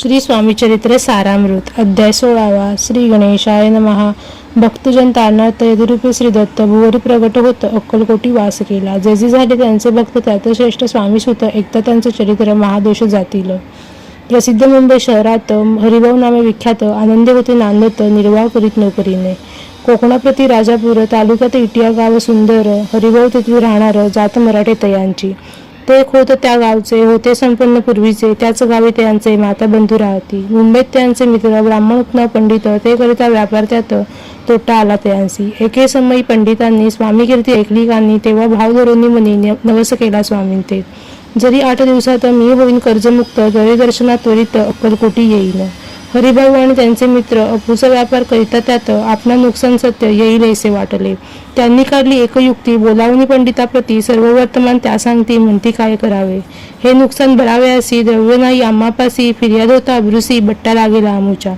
श्री स्वामी चरित्र सारामृत अध्याय सोळावा. श्री गणेशाय नमहा भक्तजन तारणार्थ यदिरूपी श्री दत्त भुवरी प्रगट होत अक्कलकोटी वास केला. जे जे झाले त्यांचे भक्त त्यात श्रेष्ठ स्वामी सुत एकता त्यांचे चरित्र महादेश जातील. प्रसिद्ध मुंबई शहरात हरिभाऊ नामे विख्यात आनंदी होते नांदत निर्वाह करीत नोकरीने. कोकणाप्रती राजापूर तालुक्यात इटिया गाव सुंदर हरिभाऊ तेथील राहणार जात मराठे तयांची. हो ते एक त्या गावचे होते संपन्न पूर्वीचे त्याच गावी त्यांचे माता बंधू राहती मुंबईत त्यांचे मित्र ब्राह्मण पंडित ते करिता व्यापार त्यात तोटा आला त्यांसी एके समयी पंडितांनी स्वामी कीर्ती गाणी तेव्हा भाव धरूनी मनी न- नवस केला स्वामीं ते. जरी आठ दिवसात मी होईन कर्जमुक्त तरी दर्शनात त्वरित अक्कलकोटी येईन. हरिभाऊ आणि त्यांचे मित्र अपूचा व्यापार करिता त्यात आपला नुकसान सत्य येईल असे वाटले. त्यांनी काढली एक युक्ती बोलावणी पंडिताप्रती सर्व वर्तमान त्या सांगती म्हणती काय करावे? हे नुकसान भरावे असी द्रव्य नाही आम्हापासी फिर्याद होता अब्रुसी बट्टा लागेला आमूच्या.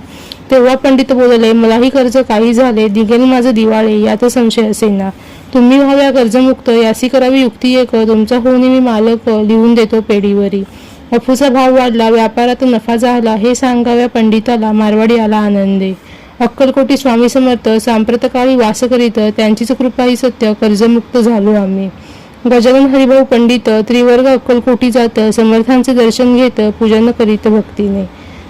तेव्हा पंडित बोलले मलाही कर्ज काही झाले दिगेल माझं दिवाळे यात संशय असेना तुम्ही व्हाव्या कर्जमुक्त यासी करावी युक्ती एक तुमचा होऊन मी मालक लिहून देतो पेढीवरी. अफूचा भाव वाढला व्यापारात नफा झाला हे सांगाव्या पंडिताला मारवाडी आला आनंदे. अक्कलकोटी स्वामी समर्थ सांप्रतकाळी वास करीत त्यांचीच कृपा ही सत्य कर्जमुक्त झालो आम्ही. गजानन हरिभाऊ पंडित त्रिवर्ग अक्कलकोटी जात समर्थांचे दर्शन घेत पूजन करीत भक्तीने.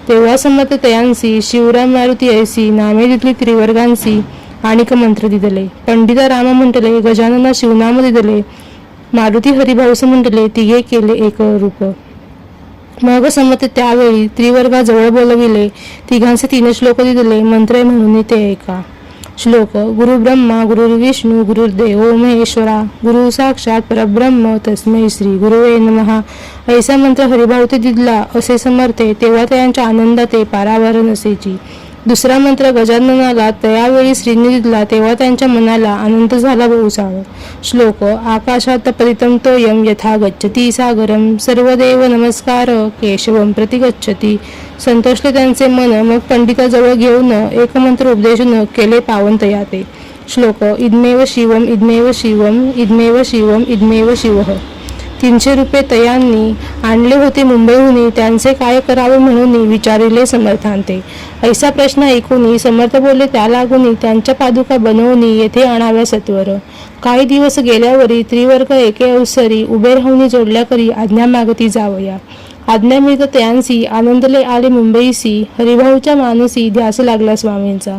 तेव्हा समर्थ तयांसी शिवराम मारुती ऐसी नामे दितली त्रिवर्गांसी आणिक मंत्र दिदले. पंडिता राम म्हटले गजानना शिवनाम दिदले. मारुती हरिभाऊस म्हटले तिघे केले एक रूप. मग समत त्यावेळी त्रिवर्गाजवळ बोलविले. तिघांचे तीन श्लोक दिले मंत्र म्हणून ते ऐका श्लोक गुरु ब्रह्मा गुरु विष्णू गुरुर्देव महेश्वरा गुरु साक्षात परब्रह्म तस्मै श्री गुरुवे नमहा ऐसा मंत्र हरिभाऊ ते दिदला असे समर्थे तेव्हा त्यांच्या आनंदाते पारावर नसेची. दुसरा मंत्र गजाननाला त्यावेळी श्रीने दिला तेव्हा त्यांच्या मनाला आनंद झाला बहुसाव श्लोक आकाशात परितम तोयम यथा गच्छती सागरम. सर्वदेव नमस्कार केशवम प्रति गच्छती. संतोषले त्यांचे मन मग पंडिताजवळ घेऊन एक मंत्र केले पावन ते श्लोक इदमेव शिवम इदमेव शिवम इदमेव शिवम इदमेव शिवः. तीनशे रुपये तयांनी आणले होते मुंबईहून. त्यांचे काय करावे म्हणून विचारिले समर्थांते. ऐसा प्रश्न ऐकून समर्थ बोलले त्या लागून त्यांच्या पादुका बनवून येथे आणाव्या सत्वर. काही दिवस गेल्यावरी त्रिवर्ग एके अवसरी उभे राहून जोडल्याकरी आज्ञा मागती जावया. आज्ञा मिळत त्यांसी आनंदले आले मुंबईसी हरिभाऊच्या मानसी ध्यास लागला स्वामींचा.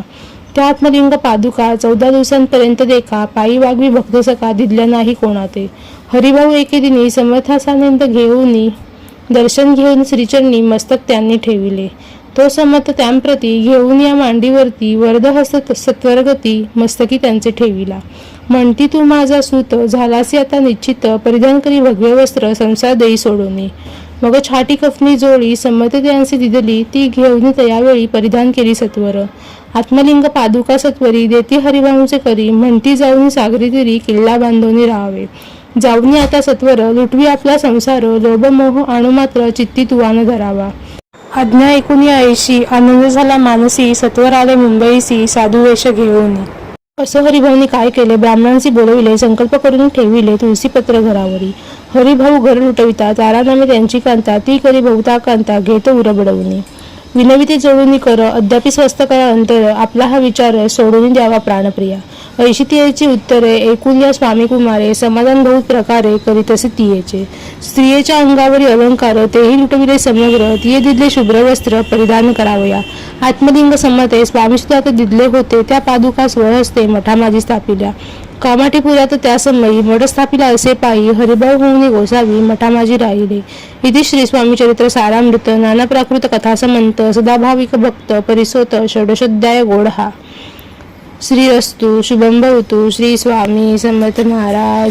त्या आत्मलिंग पादुका चौदा दिवसांपर्यंत देखा पायी वागवी भक्त सका दिदल्या नाही कोणाते. हरिभाऊ एके दिनी समर्थासानंद घेऊन दर्शन घेऊन श्रीचरणी मस्तक त्यांनी ठेविले. तो समर्थ त्यांप्रती घेऊन या मांडीवरती वरदहस्त सत्वरगती मस्तकी त्यांचे ठेविला. म्हणती तू माझा सूत झालासी आता निश्चित परिधान करी भगवे वस्त्र संसार देई सोडवणे मग छाटी कफनी जोडी संमती त्यांची दिदली ती घेऊन तयावेळी परिधान केली सत्वर. आत्मलिंग पादुका सत्वरी देती हरिभाऊचे करी म्हणती जाऊन सागरी तिरी किल्ला बांधवणी राहावे. जाऊनी आता सत्वर लुटवी आपला संसार लोभमोह आणु आणू मात्र चित्ती तुवान धरावा. आज्ञा ऐकून ऐशी आनंद झाला मानसी सत्वर आले मुंबईसी साधू वेश घेऊन. असं हरिभाऊनी काय केले? ब्राह्मणांशी बोलविले संकल्प करून ठेविले तुळशीपत्र घरावरी. हरिभाऊ घर लुटविता तारानामे त्यांची कांता ती करी बहुता कांता घेतो उरबडवणी. विनविते जोडून कर अद्यापि स्वस्त करा अंतर आपला हा विचार सोडून द्यावा प्राणप्रिया. ऐशी तियेची उत्तरे एकूण या स्वामी कुमारे समाधान बहुत प्रकारे करीत असे तियेचे. स्त्रियेच्या अंगावरील अलंकार तेही लुटविले समग्र तिये दिदले शुभ्र वस्त्र परिधान करावया. आत्मलिंग संमते स्वामी सुद्धा आता दिदले होते त्या पादुका स्वहस्ते मठामाजी स्थापिल्या. कामाठी पुरात त्यासमयी मठस्थापीला असे पायी हरिभाऊ होऊन गोसावी मठामाजी राहिले. इथे श्री स्वामी चरित्र सारामृत नाना प्राकृत कथासमंत सदाभाविक भक्त परिसोत षडशोध्याय गोड हा. श्री अस्तु शुभम भवतु श्री स्वामी समर्थ महाराज.